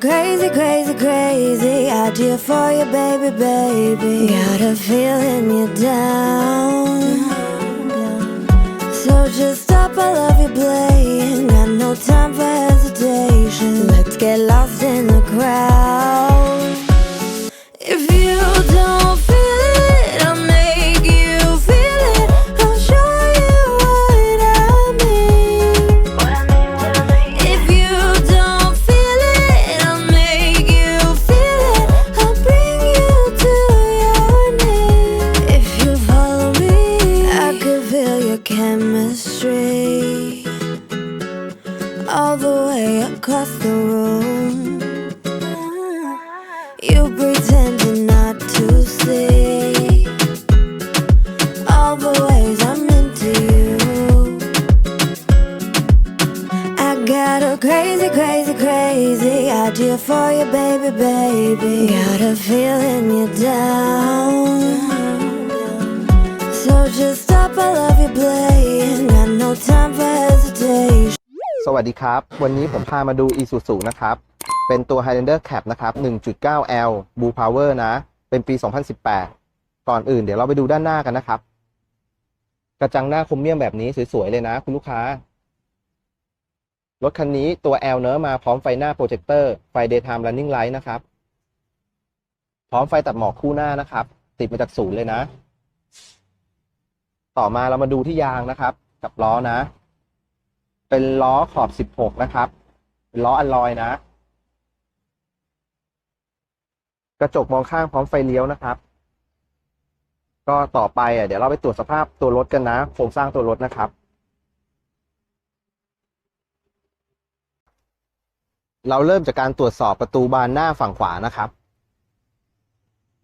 crazy, crazy, crazy idea for you, baby, baby. Got a feeling you're down. So just stop, I love you playing. Got no time for hesitation. Let's get lost in the crowd. Got a crazy, crazy, crazy idea for you, baby, baby. Got a feeling you're down. So just stop, I love you playing. Got no time for hesitation. สวัสดีครับ วันนี้ผมพามาดู Isuzu นะครับ เป็นตัว Highlander Cap นะครับ 1.9L Blue Power นะ เป็นปี 2018 ก่อนอื่นเดี๋ยวเราไปดูด้านหน้ากันนะครับ กระจังหน้าคมเมียมแบบนี้สวยๆเลยนะ คุณลูกค้า รถคันนี้ตัว L เนอมาพร้อมไฟหน้าโปรเจคเตอร์ไฟ Daytime Running Light นะครับ พร้อมไฟตัดหมอกคู่หน้านะครับ ติดมาจากศูนย์เลยนะ ต่อมาเรามาดูที่ยางนะครับ กับล้อนะ เป็นล้อขอบ 16 นะครับ เป็นล้ออัลลอยนะ กระจกมองข้างพร้อมไฟเลี้ยวนะครับ ก็ต่อไปอะเดี๋ยวเราไปตรวจสภาพตัวรถกันนะโครงสร้างตัวรถนะครับ เราเริ่มจากการตรวจสอบประตูบานหน้าฝั่งขวานะครับ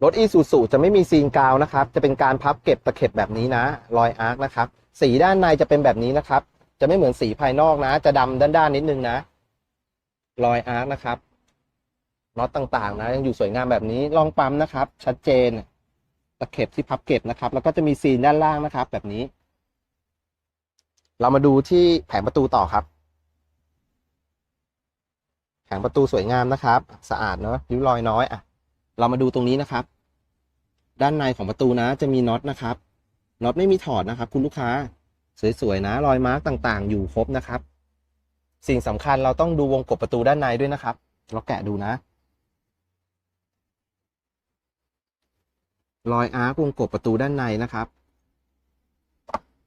รถอีซูซูจะไม่มีซีนกาวนะครับ จะเป็นการพับเก็บตะเข็บแบบนี้นะ รอยอาร์คนะครับ สีด้านในจะเป็นแบบนี้นะครับ จะไม่เหมือนสีภายนอกนะ จะดำด้านๆนิดนึงนะ รอยอาร์คนะครับน็อตต่างๆ นะ ยังอยู่สวยงามแบบนี้ลองปั๊มนะครับ ชัดเจน ตะเข็บที่พับเก็บนะครับ แล้วก็จะมีซีนด้านล่างนะครับ แบบนี้ เรามาดูที่แผงประตูต่อครับ แผงประตูสวยงามนะครับ สะอาดเนาะริ้วรอยน้อยอะเรามาดูตรงนี้นะครับ ด้านในของประตูนะ จะมีน็อตนะครับน็อตไม่มีถอดนะครับ คุณลูกค้า สวยๆนะ รอยมาร์กต่างๆ อยู่ครบนะครับ สิ่งสำคัญเราต้องดูวงกบประตูด้านในด้วยนะครับ เราแกะดูนะ รอยอาร์ควงกบประตูด้านในนะครับ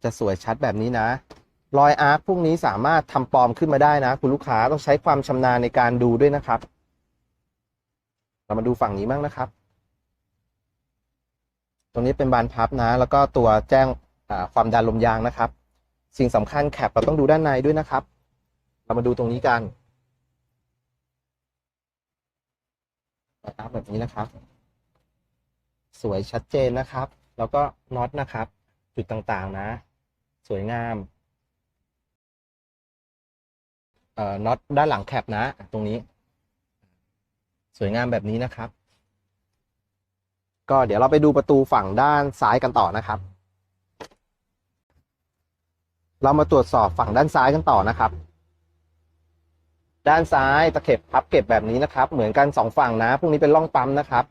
จะสวยชัดแบบนี้นะ รอยอาร์คพวกนี้สามารถทำปลอมขึ้นมาได้นะ คุณลูกค้าต้องใช้ความชำนาญในการดูด้วยนะครับ เรามาดูฝั่งนี้บ้างนะครับ ตรงนี้เป็นบานพับนะ แล้วก็ตัวแจ้งความดันลมยางนะครับ สิ่งสำคัญแคปเราต้องดูด้านในด้วยนะครับ เรามาดูตรงนี้กันนะครับแบบนี้นะครับ สวยชัดเจนนะครับ แล้วก็น็อตนะครับ จุดต่างๆนะ สวยงาม น็อตด้านหลังแคปนะ ตรงนี้ สวยงามแบบนี้นะครับ ก็เดี๋ยวเราไปดูประตูฝั่งด้านซ้ายกันต่อนะครับ เรามาตรวจสอบฝั่งด้านซ้ายกันต่อนะครับ ด้านซ้ายตะเข็บพับเก็บแบบนี้นะครับ เหมือนกันสองฝั่งนะพวกนี้เป็นร่องปั๊มนะครับ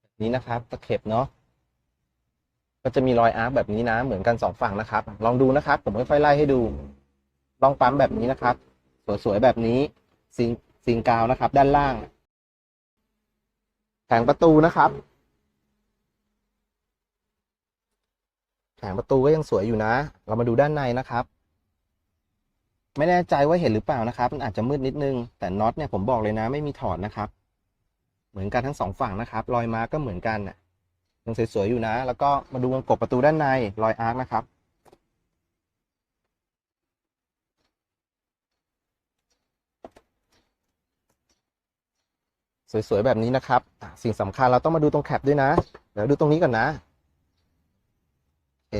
แบบนี้นะครับตะเข็บเนาะก็จะมีรอยอาร์คแบบนี้นะ เหมือนกันสองฝั่งนะครับ ลองดูนะครับ ผมค่อยๆไล่ให้ดู ร่องปั๊มแบบนี้นะครับ สวยๆแบบนี้ซิงซิงกาวนะครับ ด้านล่าง แผงประตูนะครับแผงประตูก็ยังสวยอยู่นะ เรามาดูด้านในนะครับ ไม่แน่ใจว่าเห็นหรือเปล่านะครับ มันอาจจะมืดนิดนึง แต่น็อตเนี่ยผมบอกเลยนะ ไม่มีถอดนะครับ เหมือนกันทั้งสองฝั่งนะครับ รอยมาร์กก็เหมือนกันน่ะยังสวยๆอยู่นะ แล้วก็มาดูวงกบประตูด้านใน รอยอาร์คนะครับ สวยๆแบบนี้นะครับ สิ่งสำคัญเราต้องมาดูตรงแคปด้วยนะ เดี๋ยวดูตรงนี้ก่อนนะโอ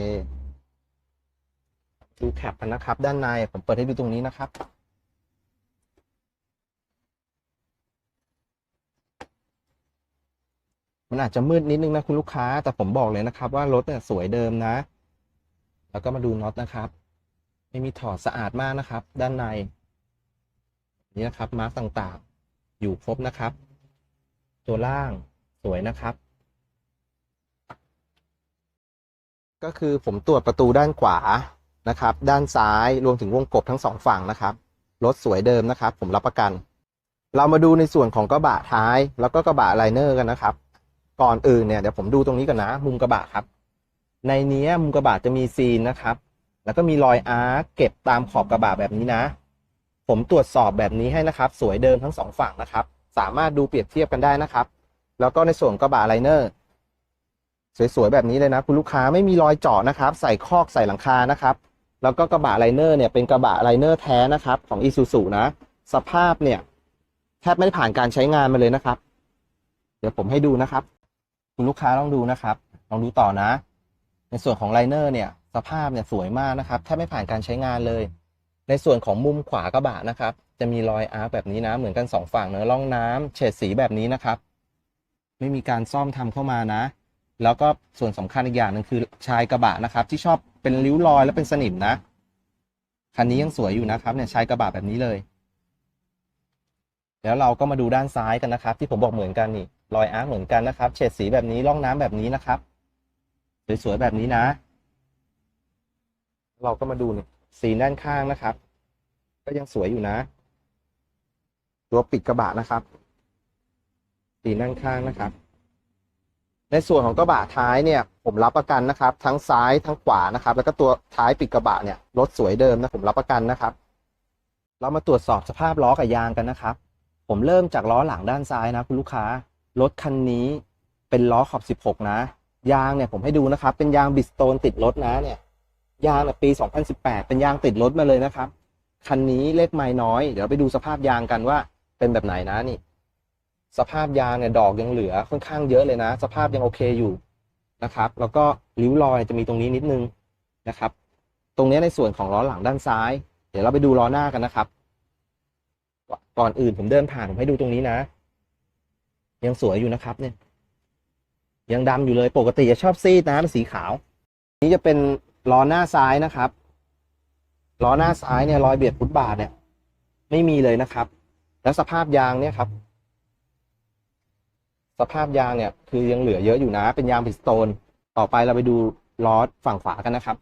ดูแคปกันนะครับ ด้านในผมเปิดให้ดูตรงนี้นะครับมันอาจจะมืดนิดนึงนะคุณลูกค้า แต่ผมบอกเลยนะครับ ว่ารถเนี่ยสวยเดิมนะ แล้วก็มาดูน็อตนะครับ ไม่มีถอดสะอาดมากนะครับ ด้านใน นี่นะครับมาร์กต่างๆ อยู่ครบนะครับ ตัวล่างสวยนะครับ ก็คือผมตรวจประตูด้านขวานะครับ ด้านซ้ายรวมถึงวงกบทั้งสองฝั่งนะครับรถสวยเดิมนะครับ ผมรับประกัน เรามาดูในส่วนของกระบะท้าย แล้วก็กระบะไลเนอร์กันนะครับ ก่อนอื่นเนี่ยเดี๋ยวผมดูตรงนี้ก่อนนะ มุมกระบะครับ ในนี้มุมกระบะจะมีซีนนะครับ แล้วก็มีรอยอาร์เก็บตามขอบกระบะแบบนี้นะ ผมตรวจสอบแบบนี้ให้นะครับ สวยเดิมทั้งสองฝั่งนะครับ สามารถดูเปรียบเทียบกันได้นะครับ แล้วก็ในส่วนกระบะไลเนอร์สวยๆแบบนี้เลยนะคุณลูกค้าไม่มีรอยเจาะนะครับ ใส่คอกใส่หลังคานะครับ แล้วก็กระบะไลเนอร์เนี่ยเป็นกระบะไลเนอร์แท้นะครับของอีซูซูนะ สภาพเนี่ยแทบไม่ได้ผ่านการใช้งานมาเลยนะครับ เดี๋ยวผมให้ดูนะครับ คุณลูกค้าลองดูนะครับ ลองดูต่อนะ ในส่วนของไลเนอร์เนี่ย สภาพเนี่ยสวยมากนะครับแทบไม่ผ่านการใช้งานเลย ในส่วนของมุมขวากระบะนะครับ จะมีรอยอาร์คแบบนี้นะ เหมือนกันสองฝั่งเนื้อร่องน้ำเฉดสีแบบนี้นะครับ ไม่มีการซ่อมทำเข้ามานะ แล้วก็ส่วนสำคัญอีกอย่างหนึ่งคือชายกระบะนะครับ ที่ชอบเป็นริ้วรอยและเป็นสนิมนะคันนี้ยังสวยอยู่นะครับเนี่ยชายกระบะแบบนี้เลย แล้วเราก็มาดูด้านซ้ายกันนะครับ ที่ผมบอกเหมือนกันนี่รอยอาร์คเหมือนกันนะครับเฉดสีแบบนี้ร่องน้ำแบบนี้นะครับสวยๆแบบนี้นะ เราก็มาดูนี่ สีด้านข้างนะครับ ก็ยังสวยอยู่นะ ตัวปิดกระบะนะครับ สีด้านข้างนะครับ ในส่วนของกระบะท้ายเนี่ย ผมรับประกันนะครับ ทั้งซ้ายทั้งขวานะครับ แล้วก็ตัวท้ายปิดกระบะเนี่ยรถสวยเดิมนะผมรับประกันนะครับ เรามาตรวจสอบสภาพล้อกับยางกันนะครับ ผมเริ่มจากล้อหลังด้านซ้ายนะคุณลูกค้ารถคันนี้เป็นล้อขอบ 16 นะ ยางเนี่ยผมให้ดูนะครับ เป็นยางบิสโตนติดรถนะเนี่ย ยางปี 2018 เป็นยางติดรถมาเลยนะครับ คันนี้เลขไม้น้อย เดี๋ยวเราไปดูสภาพยางกันว่า เป็นแบบไหนนะนี่ สภาพยางเนี่ยดอกยังเหลือค่อนข้างเยอะเลยนะ สภาพยังโอเคอยู่นะครับ แล้วก็ริ้วรอยจะมีตรงนี้นิดนึงนะครับ ตรงนี้ในส่วนของล้อหลังด้านซ้าย เดี๋ยวเราไปดูล้อหน้ากันนะครับ ก่อนอื่นผมเดินผ่านผมให้ดูตรงนี้นะ ยังสวยอยู่นะครับเนี่ย ยังดำอยู่เลยปกติจะชอบซีดนะเป็นสีขาว นี้จะเป็น ล้อหน้าซ้ายนะครับล้อหน้าซ้ายเนี่ยรอยเบียดฟุตบาทเนี่ย ไม่มีเลยนะครับ แล้วสภาพยางเนี่ยครับ สภาพยางเนี่ย คือยังเหลือเยอะอยู่นะ เป็นยางพิสโตน ต่อไปเราไปดูล้อฝั่งขวากันนะครับ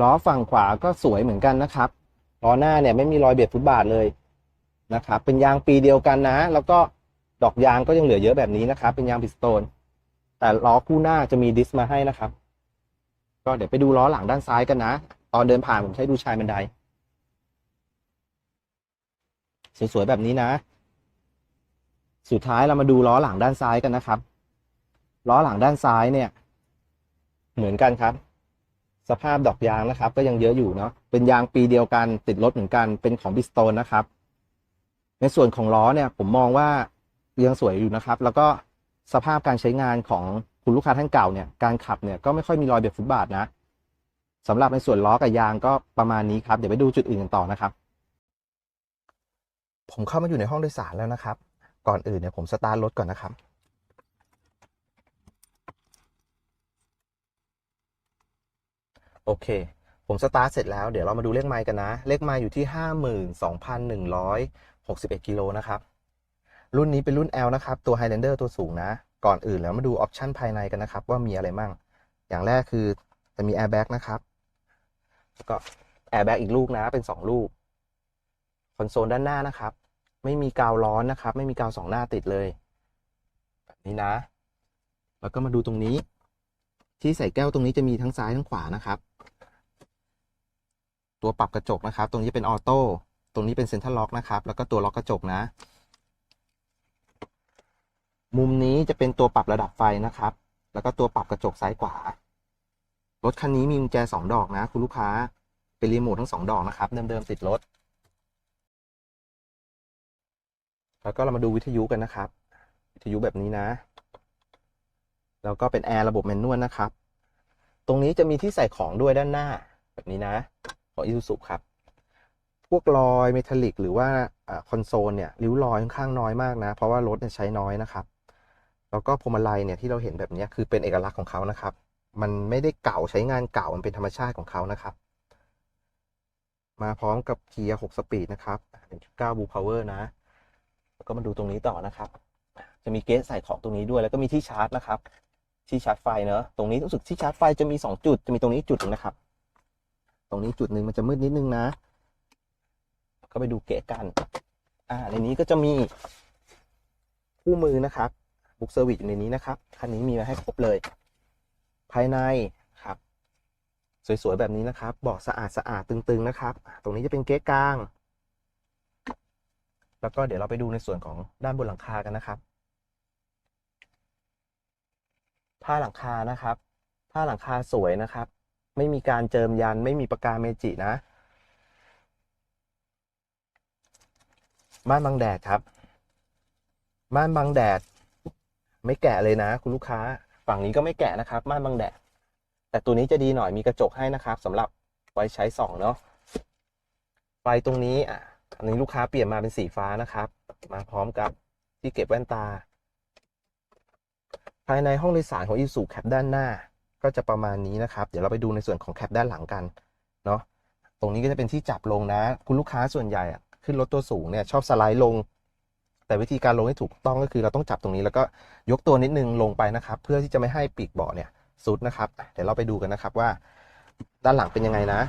ล้อฝั่งขวาก็สวยเหมือนกันนะครับล้อหน้าเนี่ยไม่มีรอยเบียดฟุตบาทเลยนะครับ เป็นยางปีเดียวกันนะ แล้วก็ดอกยางก็ยังเหลือเยอะแบบนี้นะครับ เป็นยางพิสโตน แต่ล้อคู่หน้าจะมีดิสมาให้นะครับ ก็เดี๋ยวไปดูล้อหลังด้านซ้ายกันนะ ตอนเดินผ่านผมใช้ดูชายบันได สวยๆแบบนี้นะ สุดท้ายเรามาดูล้อหลังด้านซ้ายกันนะครับ ล้อหลังด้านซ้ายเนี่ย เหมือนกันครับ สภาพดอกยางนะครับ ก็ยังเยอะอยู่เนาะ เป็นยางปีเดียวกันติดรถเหมือนกัน เป็นของบิสโตนนะครับ ในส่วนของล้อเนี่ย ผมมองว่ายังสวยอยู่นะครับ แล้วก็ สภาพการใช้งานของคุณลูกค้าท่านเก่าเนี่ยการขับเนี่ยก็ไม่ค่อยมีรอยเบียดฟุตบาทนะสำหรับในส่วนล้อกับยางก็ประมาณนี้ครับ เดี๋ยวไปดูจุดอื่นกันต่อนะครับ ผมเข้ามาอยู่ในห้องโดยสารแล้วนะครับ ก่อนอื่นเนี่ยผมสตาร์ทรถก่อนนะครับโอเค ผมสตาร์ทเสร็จแล้วเดี๋ยวเรามาดูเลขไมล์กันนะ เลขไมล์อยู่ที่ห้าหมื่นสองพันหนึ่งร้อยหกสิบเอ็ดกิโลนะครับ รุ่นนี้เป็นรุ่น L นะครับ ตัว Highlander ตัวสูงนะ ก่อนอื่นแล้วมาดูออปชันภายในกันนะครับ ว่ามีอะไรมั่ง อย่างแรกคือจะมี Airbag นะครับแล้วก็ Airbag อีกลูกนะเป็นสองลูก คอนโซลด้านหน้านะครับ ไม่มีกาวร้อนนะครับ ไม่มีกาวสองหน้าติดเลย แบบนี้นะ แล้วก็มาดูตรงนี้ ที่ใส่แก้วตรงนี้จะมีทั้งซ้ายทั้งขวานะครับ ตัวปรับกระจกนะครับ ตรงนี้เป็นออโต้ตรงนี้เป็นเซ็นทรัลล็อกนะครับ แล้วก็ตัวล็อกกระจกนะ มุมนี้จะเป็นตัวปรับระดับไฟนะครับ แล้วก็ตัวปรับกระจกซ้ายขวา รถคันนี้มีกุญแจสองดอกนะ คุณลูกค้า เป็นรีโมททั้งสองดอกนะครับ เดิมๆติดรถ แล้วก็เรามาดูวิทยุกันนะครับ วิทยุแบบนี้นะ แล้วก็เป็นแอร์ระบบแมนนวลนะครับ ตรงนี้จะมีที่ใส่ของด้วยด้านหน้า แบบนี้นะ ของอิซูซุครับ พวกรอยเมทัลลิกหรือว่าคอนโซลเนี่ยริ้วรอยค่อนข้างน้อยมากนะ เพราะว่ารถเนี่ยใช้น้อยนะครับ แล้วก็พวงมาลัยเนี่ยที่เราเห็นแบบนี้คือเป็นเอกลักษณ์ของเขานะครับ มันไม่ได้เก่าใช้งานเก่ามันเป็นธรรมชาติของเขานะครับ มาพร้อมกับเกียร์6สปีดนะครับ1.9 Blue Power นะ แล้วก็มาดูตรงนี้ต่อนะครับ จะมีเกสใส่ของตรงนี้ด้วยแล้วก็มีที่ชาร์จนะครับ ที่ชาร์จไฟเนอะตรงนี้รู้สึกที่ชาร์จไฟจะมี 2 จุดจะมีตรงนี้จุดหนึงนะครับ ตรงนี้จุดหนึ่งมันจะมืดนิดนึงนะ ก็ไปดูเกะกัน อ่าในนี้ก็จะมีคู่มือนะครับ บุ๊กเซอร์วิสอยู่ในนี้นะครับ คันนี้มีมาให้ครบเลย ภายในครับ สวยๆ แบบนี้นะครับบาะสะอาดสะอาดตึงๆนะครับ ตรงนี้จะเป็นเก๊กลาง แล้วก็เดี๋ยวเราไปดูในส่วนของด้านบนหลังคากันนะครับผ้าหลังคานะครับ ผ้าหลังคาสวยนะครับ ไม่มีการเจิมยันไม่มีปากกาเมจินะม่านบังแดดครับม่านบังแดด ไม่แกะเลยนะ คุณลูกค้า ฝั่งนี้ก็ไม่แกะนะครับม่านบังแดดแต่ตัวนี้จะดีหน่อยมีกระจกให้นะครับสำหรับไว้ใช้ส่องเนาะไฟตรงนี้อะอันนี้ลูกค้าเปลี่ยนมาเป็นสีฟ้านะครับ มาพร้อมกับที่เก็บแว่นตา ภายในห้องโดยสารของอีซูแคปด้านหน้า ก็จะประมาณนี้นะครับ เดี๋ยวเราไปดูในส่วนของแคปด้านหลังกันเนาะตรงนี้ก็จะเป็นที่จับลงนะ คุณลูกค้าส่วนใหญ่อะขึ้นรถตัวสูงเนี่ยชอบสไลด์ลง แต่วิธีการลงให้ถูกต้องก็คือเราต้องจับตรงนี้แล้วก็ยกตัวนิดนึงลงไปนะครับ เพื่อที่จะไม่ให้ปีกเบาะเนี่ยซุดนะครับ เดี๋ยวเราไปดูกันนะครับว่า ด้านหลังเป็นยังไงนะ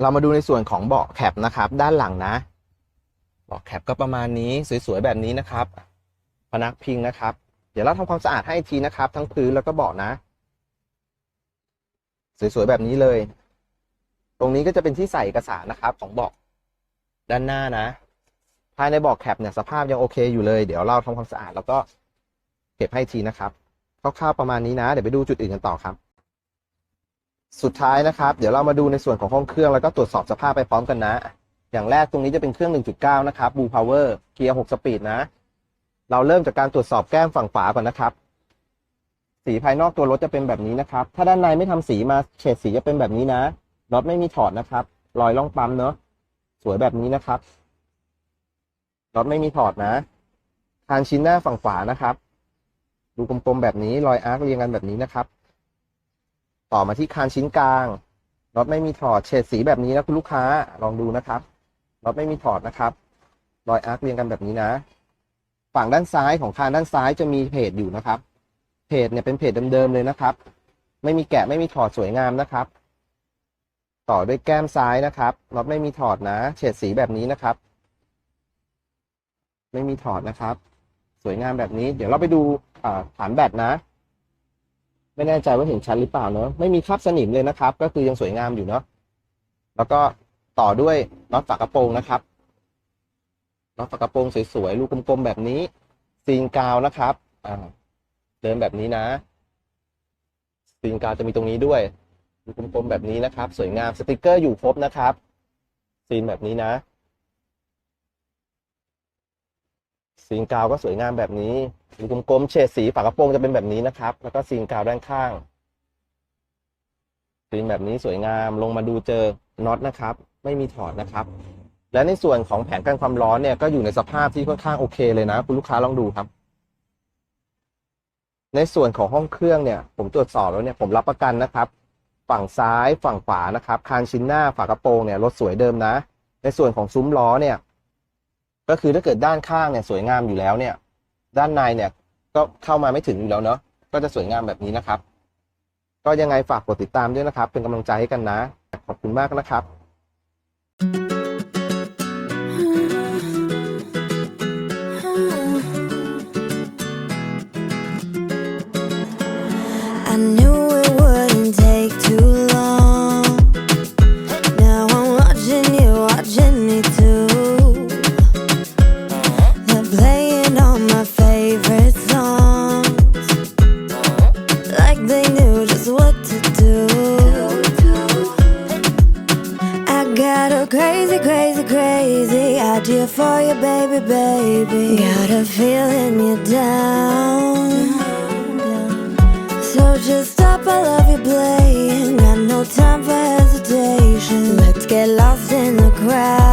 เรามาดูในส่วนของเบาะแคปนะครับ ด้านหลังนะเบาะแคปก็ประมาณนี้สวยๆแบบนี้นะครับพนักพิงนะครับ เดี๋ยวเราทำความสะอาดให้ทีนะครับ ทั้งพื้นแล้วก็เบาะนะสวยๆแบบนี้เลย ตรงนี้ก็จะเป็นที่ใส่เอกสารนะครับ ของเบาะด้านหน้านะ ภายในบาะแคปเนี่ยสภาพยังโอเคอยู่เลย เดี๋ยวเราทำความสะอาดแล้วก็เก็บให้ทีนะครับคร่าวๆประมาณนี้นะ เดี๋ยวไปดูจุดอื่นกันต่อครับ สุดท้ายนะครับ เดี๋ยวเรามาดูในส่วนของห้องเครื่องแล้วก็ตรวจสอบสภาพไปพร้อมกันนะ อย่างแรกตรงนี้จะเป็นเครื่อง 1.9 นะครับ Blue Power เกียร์ 6 สปีดนะ เราเริ่มจากการตรวจสอบแก้มฝั่งฝาก่อนนะครับ สีภายนอกตัวรถจะเป็นแบบนี้นะครับ ถ้าด้านในไม่ทำสีมาเฉดสีจะเป็นแบบนี้นะน็อตไม่มีถอดนะครับ รอยล่องปั๊มเนอะสวยแบบนี้นะครับ น็อตไม่มีถอดนะ คานชิ้นหน้าฝั่งขวานะครับ ดูกลมๆแบบนี้รอยอาร์คเรียงกันแบบนี้นะครับ ต่อมาที่คานชิ้นกลางน็อตไม่มีถอดเฉดสีแบบนี้นะคุณลูกค้าลองดูนะครับน็อตไม่มีถอดนะครับ รอยอาร์คเรียงกันแบบนี้นะ ฝั่งด้านซ้ายของคานด้านซ้ายจะมีเพจอยู่นะครับ เพจเนี่ยเป็นเพจเดิมๆเลยนะครับ ไม่มีแกะไม่มีถอดสวยงามนะครับ ต่อด้วยแก้มซ้ายนะครับน็อตไม่มีถอดนะ เฉดสีแบบนี้นะครับ ไม่มีถอดนะครับ สวยงามแบบนี้ เดี๋ยวเราไปดูฐานแบตนะ ไม่แน่ใจว่าเห็นชัดหรือเปล่าเนอะไม่มีคราบสนิมเลยนะครับ ก็คือยังสวยงามอยู่เนาะแล้วก็ต่อด้วยน็อตฝากระโปรงนะครับน็อตฝากระโปรงสวยๆลูกกลมๆแบบนี้ซีนกาวนะครับอ่าเดินแบบนี้นะซีนกาวจะมีตรงนี้ด้วยลูกกลมๆแบบนี้นะครับ สวยงามสติกเกอร์อยู่ครบนะครับซีนแบบนี้นะ ซีนกาวก็สวยงามแบบนี้ลูกกลมๆเฉดสีฝากระโปรงจะเป็นแบบนี้นะครับ แล้วก็ซีนกาวด้านข้างซีนแบบนี้สวยงามลงมาดูเจอน็อตนะครับ ไม่มีถอดนะครับ และในส่วนของแผงกันความร้อนเนี่ยก็อยู่ในสภาพที่ค่อนข้างโอเคเลยนะ คุณลูกค้าลองดูครับ ในส่วนของห้องเครื่องเนี่ย ผมตรวจสอบแล้วเนี่ยผมรับประกันนะครับ ฝั่งซ้ายฝั่งขวานะครับ คานชิ้นหน้าฝากระโปรงเนี่ยรถสวยเดิมนะ ในส่วนของซุ้มล้อเนี่ย ก็คือถ้าเกิดด้านข้างเนี่ยสวยงามอยู่แล้วเนี่ย ด้านในเนี่ยก็เข้ามาไม่ถึงอยู่แล้วเนาะก็จะสวยงามแบบนี้นะครับ ก็ยังไงฝากกดติดตามด้วยนะครับ เป็นกำลังใจให้กันนะ ขอบคุณมากนะครับ for you, baby, baby. Got a feeling you're down. So just stop, I love you playing. Got no time for hesitation. Let's get lost in the crowd.